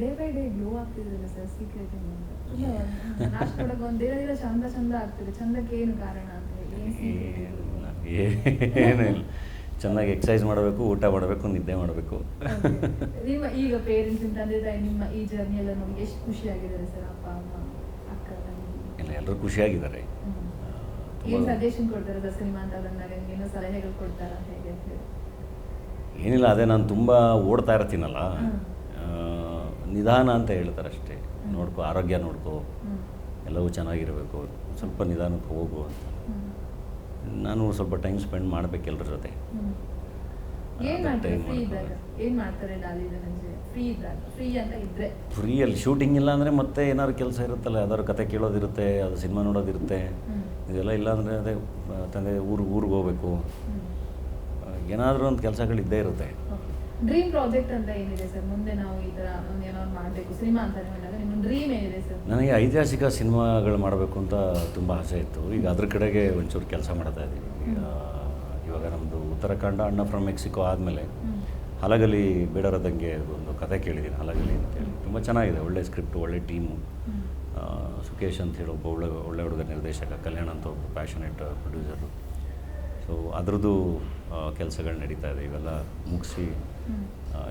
Day by day glow ಆಗ್ತಿದ್ರೆ sir secret ನಾಶ ಕೊಡಕ್ಕೆ ಒಂದು ದಿನ ಚಂದ ಚಂದ ಆಗ್ತಿದೆ. ಚಂದಕ್ಕೆ ಏನು ಕಾರಣ ಅಂತ ಏನಿಲ್ಲ. ಚೆನ್ನಾಗಿ ಎಕ್ಸಸೈಸ್ ಮಾಡಬೇಕು ಊಟ ಮಾಡಬೇಕು ನಿದ್ದೆ ಮಾಡಬೇಕು. ನಿಮ್ಮ ಈಗ ಪೇರೆಂಟ್ಸ್ ತಂದೆ ತಾಯಿ ನಿಮ್ಮ ಈ ಜರ್ನಿ ಎಲ್ಲ ನಮ್ಗೆ ಎಷ್ಟು ಖುಷಿಯಾಗಿದ್ದಾರೆ ಸರ್ ಅಪ್ಪ ಅಮ್ಮ ಅಕ್ಕ ತಂಗಿ? ಇಲ್ಲ ಎಲ್ಲರೂ ಖುಷಿಯಾಗಿದ್ದಾರೆ. ಏನು ಸಜೆಷನ್ ಕೊಡ್ತಾರೆ ಸರ್ ಸಿನಿಮಾ ಅಂತ ಬಂದಾಗ? ಏನೋ ಸಲಹೆಗಳು ಕೊಡ್ತಾರಾ ಹೇಗೆ ಅಂತ ಏನಿಲ್ಲ ಅದೇ ನಾನು ತುಂಬ ಓಡ್ತಾ ಇರ್ತೀನಲ್ಲ. ನಿಧಾನ ಅಂತ ಹೇಳ್ತಾರೆ ಅಷ್ಟೇ ನೋಡ್ಕೊ ಆರೋಗ್ಯ ನೋಡ್ಕೋ. ಎಲ್ಲವೂ ಚೆನ್ನಾಗಿರಬೇಕು. ಸ್ವಲ್ಪ ನಿಧಾನಕ್ಕೆ ಹೋಗು ಅಂತ. ನಾನು ಸ್ವಲ್ಪ ಟೈಮ್ ಸ್ಪೆಂಡ್ ಮಾಡಬೇಕು ಎಲ್ಲರ ಜೊತೆ. ಫ್ರೀ ಫ್ರೀಯಲ್ಲಿ ಶೂಟಿಂಗ್ ಇಲ್ಲ ಅಂದರೆ ಮತ್ತೆ ಏನಾದ್ರು ಕೆಲಸ ಇರುತ್ತಲ್ಲ ಯಾವ್ದಾದ್ರು ಕತೆ ಕೇಳೋದಿರುತ್ತೆ ಅದು ಸಿನಿಮಾ ನೋಡೋದಿರುತ್ತೆ. ಇದೆಲ್ಲ ಇಲ್ಲ ಅಂದರೆ ಅದೇ ತಂದೆ ಊರು ಊರಿಗೆ ಹೋಗ್ಬೇಕು. ಏನಾದರೂ ಒಂದು ಕೆಲಸಗಳು ಇದ್ದೇ ಇರುತ್ತೆ. ಡ್ರೀಮ್ ಪ್ರಾಜೆಕ್ಟ್ ಅಂತ ಏನಿದೆ ಸರ್? ಮುಂದೆ ನಾವು ಮಾಡ್ಬೇಕು ಸಿನಿಮಾ ಅಂತ ಬಂದಾಗ ನಿಮ್ಮ ಡ್ರೀಮ್ ಏನಿದೆ ಸರ್? ನನಗೆ ಐತಿಹಾಸಿಕ ಸಿನಿಮಾಗಳು ಮಾಡಬೇಕು ಅಂತ ತುಂಬ ಆಸೆ ಇತ್ತು. ಈಗ ಅದ್ರ ಕಡೆಗೆ ಒಂಚೂರು ಕೆಲಸ ಮಾಡ್ತಾ ಇದ್ದೀವಿ. ಈಗ ಇವಾಗ ನಮ್ಮದು ಉತ್ತರಾಖಂಡ ಅಣ್ಣ ಫ್ರಮ್ ಮೆಕ್ಸಿಕೋ ಆದಮೇಲೆ ಹಲಗಲಿ ಬೇಡರದಂಗೆ ಒಂದು ಕತೆ ಕೇಳಿದ್ದೀನಿ ಹಲಗಲಿ ಅಂತೇಳಿ ತುಂಬ ಚೆನ್ನಾಗಿದೆ ಒಳ್ಳೆ ಸ್ಕ್ರಿಪ್ಟ್ ಒಳ್ಳೆ ಟೀಮು ಸುಖೇಶ್ ಸುಕೇಶ್ ಅಂತ ಹೇಳಿ ಒಬ್ಬ ಒಳ್ಳೆ ಒಳ್ಳೆ ಹುಡುಗ ನಿರ್ದೇಶಕ ಕಲ್ಯಾಣ್ ಅಂತ ಒಬ್ಬ ಪ್ಯಾಷನೇಟ್ ಪ್ರೊಡ್ಯೂಸರು ಸೊ ಅದರದ್ದು ಕೆಲಸಗಳು ನಡೀತಾ ಇದೆ. ಇವೆಲ್ಲ ಮುಗಿಸಿ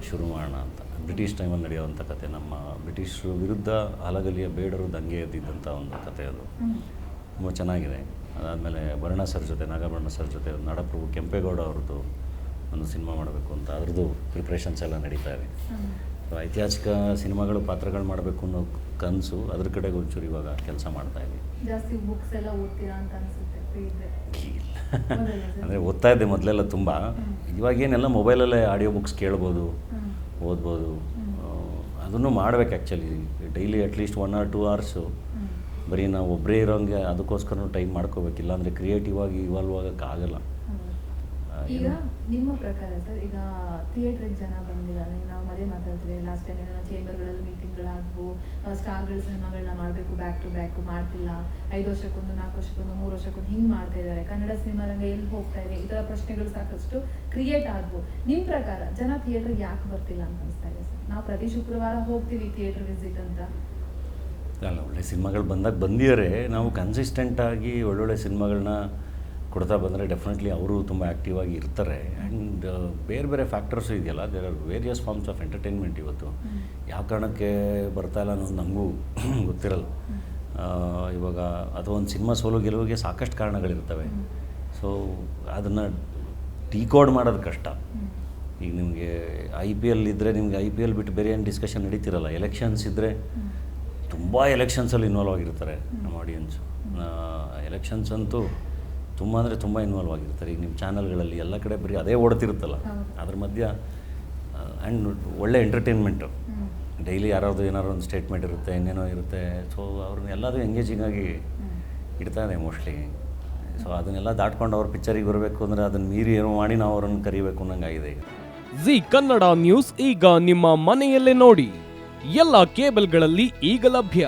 ಶುರು ಮಾಡೋಣ ಅಂತ. ಬ್ರಿಟಿಷ್ ಟೈಮಲ್ಲಿ ನಡೆಯುವಂಥ ಕತೆ ನಮ್ಮ ಬ್ರಿಟಿಷರು ವಿರುದ್ಧ ಹಲಗಲಿಯ ಬೇಡರು ದಂಗೆ ಎದ್ದಿದ್ದಂಥ ಒಂದು ಕತೆ ಅದು. ತುಂಬ ಚೆನ್ನಾಗಿದೆ. ಅದಾದಮೇಲೆ ಭರಣ ಸರ್ ಜೊತೆ ನಾಗಭರಣ ಸರ್ ಜೊತೆ ನಡಪ್ರಭು ಕೆಂಪೇಗೌಡ ಅವ್ರದ್ದು. ಒಂದು ಸಿನಿಮಾ ಮಾಡಬೇಕು ಅಂತ ಅದ್ರದ್ದು ಪ್ರಿಪ್ರೇಷನ್ಸ್ ಎಲ್ಲ ನಡೀತಾ ಇದೆ. ಹ್ಮ್. ಐತಿಹಾಸಿಕ ಸಿನಿಮಾಗಳು ಪಾತ್ರಗಳು ಮಾಡಬೇಕು ಅನ್ನೋ ಕನಸು ಅದ್ರ ಕಡೆಗೆ ಒಂಚೂರು ಇವಾಗ ಕೆಲಸ ಮಾಡ್ತಾ ಇದ್ದೀವಿ ಇಲ್ಲ? ಅಂದರೆ ಓದ್ತಾ ಇದ್ದೆ ಮೊದಲೆಲ್ಲ ತುಂಬ. ಇವಾಗೇನೆಲ್ಲ ಇವಾಗ ಏನೆಲ್ಲ ಮೊಬೈಲಲ್ಲೇ ಆಡಿಯೋ ಬುಕ್ಸ್ ಕೇಳ್ಬೋದು. ಓದ್ಬೋದು ಅದನ್ನು ಮಾಡ್ಬೇಕು actually daily at least one or two hours ಬರೀ ನಾವು ಒಬ್ಬರೇ ಇರೋಂಗೆ ಅದಕ್ಕೋಸ್ಕರ ಟೈಮ್ ಮಾಡ್ಕೋಬೇಕಿಲ್ಲ ಅಂದರೆ ಕ್ರಿಯೇಟಿವ್ ಆಗಿ ಇವಾಲ್ವ್ ಆಗೋಕ್ಕಾಗಲ್ಲ. ಈಗ ನಿಮ್ಮ ಪ್ರಕಾರ ಸರ್ ಈಗ ಥಿಯೇಟ್ರಿಗೆ ಜನ ಬಂದಿದ್ದಾರೆ ನಾವು ಮದುವೆ ಮಾತಾಡ್ತೀವಿ ಲಾಸ್ಟ್ ಟೈಮ್ ಏನೋ ಚೇಂಬರ್ಗಳಲ್ಲಿ ಮೀಟಿಂಗ್ಗಳಾದ್ವು ಸ್ಟಾರ್ಗಳ ಸಿನಿಮಾಗಳನ್ನ ಮಾಡಬೇಕು ಬ್ಯಾಕ್ ಟು ಬ್ಯಾಕ್ ಮಾಡ್ತಿಲ್ಲ ಐದು ವರ್ಷಕ್ಕೊಂದು ನಾಲ್ಕು ವರ್ಷಕ್ಕೊಂದು ಮೂರು ವರ್ಷಕ್ಕೊಂದು ಹಿಂಗೆ ಮಾಡ್ತಾ ಇದ್ದಾರೆ. ಕನ್ನಡ ಸಿನಿಮಾ ರಂಗ ಎಲ್ಲಿ ಹೋಗ್ತಾ ಇದೆ? ಈ ಥರ ಪ್ರಶ್ನೆಗಳು ಸಾಕಷ್ಟು ಕ್ರಿಯೇಟ್ ಆದವು. ನಿಮ್ಮ ಪ್ರಕಾರ ಜನ ಥಿಯೇಟ್ರಿಗೆ ಯಾಕೆ ಬರ್ತಿಲ್ಲ ಅಂತ ಅನಿಸ್ತಾ ಇದೆ ಸರ್? ನಾವು ಪ್ರತಿ ಶುಕ್ರವಾರ ಹೋಗ್ತೀವಿ ಥಿಯೇಟರ್ ವಿಸಿಟ್ ಅಂತ. ಅಲ್ಲ ಒಳ್ಳೆ ಸಿನಿಮಾಗಳು ಬಂದಾಗ ಬಂದಿದ್ದಾರೆ. ನಾವು ಕನ್ಸಿಸ್ಟೆಂಟಾಗಿ ಒಳ್ಳೊಳ್ಳೆ ಸಿನಿಮಾಗಳನ್ನ ಕೊಡ್ತಾ ಬಂದರೆ ಡೆಫಿನೆಟ್ಲಿ ಅವರು ತುಂಬ ಆ್ಯಕ್ಟಿವ್ ಆಗಿ ಇರ್ತಾರೆ. ಆ್ಯಂಡ್ ಬೇರೆ ಬೇರೆ ಫ್ಯಾಕ್ಟರ್ಸು ಇದೆಯಲ್ಲ there are various forms of entertainment ಇವತ್ತು. ಯಾವ ಕಾರಣಕ್ಕೆ ಬರ್ತಾ ಇಲ್ಲ ಅನ್ನೋದು ನಮಗೂ ಗೊತ್ತಿರಲ್ಲ. ಇವಾಗ ಅಥವಾ ಒಂದು ಸಿನಿಮಾ ಸೋಲು ಗೆಲುವಿಗೆ ಸಾಕಷ್ಟು ಕಾರಣಗಳಿರ್ತವೆ. ಸೊ ಅದನ್ನು ಡಿಕೋಡ್ ಮಾಡೋದು ಕಷ್ಟ. ಈಗ ನಿಮಗೆ ಐ ಪಿ ಎಲ್ ಇದ್ದರೆ ನಿಮಗೆ ಐ ಪಿ ಎಲ್ ಬಿಟ್ಟು ಬೇರೆ ಏನು ಡಿಸ್ಕಷನ್ ನಡೀತಿರಲ್ಲ. ಎಲೆಕ್ಷನ್ಸ್ ಇದ್ದರೆ. ತುಂಬ ಎಲೆಕ್ಷನ್ಸಲ್ಲಿ ಇನ್ವಾಲ್ವ್ ಆಗಿರ್ತಾರೆ ನಮ್ಮ ಆಡಿಯನ್ಸು ಎಲೆಕ್ಷನ್ಸ್ ಅಂತೂ ತುಂಬ ಅಂದರೆ ತುಂಬ ಇನ್ವಾಲ್ವ್ ಆಗಿರ್ತಾರೆ. ಈಗ ನಿಮ್ಮ ಚಾನಲ್ಗಳಲ್ಲಿ ಎಲ್ಲ ಕಡೆ ಬರೀ ಅದೇ ಓಡ್ತಿರುತ್ತಲ್ಲ. ಅದ್ರ ಮಧ್ಯ ಆ್ಯಂಡ್ ಒಳ್ಳೆ ಎಂಟರ್ಟೈನ್ಮೆಂಟು ಡೈಲಿ ಯಾರಾದ್ರು ಏನಾದ್ರು ಒಂದು ಸ್ಟೇಟ್ಮೆಂಟ್ ಇರುತ್ತೆ ಇನ್ನೇನೋ ಇರುತ್ತೆ. ಸೊ ಅವ್ರನ್ನ ಎಲ್ಲದೂ ಎಂಗೇಜಿಂಗ್ ಆಗಿ ಹ್ಮ್. ಇಡ್ತಾರೆ ಮೋಸ್ಟ್ಲಿ ಸೊ ಅದನ್ನೆಲ್ಲ ದಾಟ್ಕೊಂಡು ಅವ್ರ ಪಿಕ್ಚರಿಗೆ ಬರಬೇಕು ಅಂದರೆ ಅದನ್ನು ಮೀರಿ ಏನೋ ಮಾಡಿ ನಾವು ಅವ್ರನ್ನ ಕರಿಬೇಕು ಅನ್ನಂಗಾಗಿದೆ ಈಗ. ಜಿ ಕನ್ನಡ ನ್ಯೂಸ್ ಈಗ ನಿಮ್ಮ ಮನೆಯಲ್ಲೇ ನೋಡಿ. ಎಲ್ಲ ಕೇಬಲ್ಗಳಲ್ಲಿ ಈಗ ಲಭ್ಯ.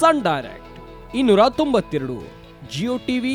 ಸನ್ ಡೈರೆಕ್ಟ್ ಇನ್ನೂರ ತೊಂಬತ್ತೆರಡು ಜಿಯೋ ಟಿವಿ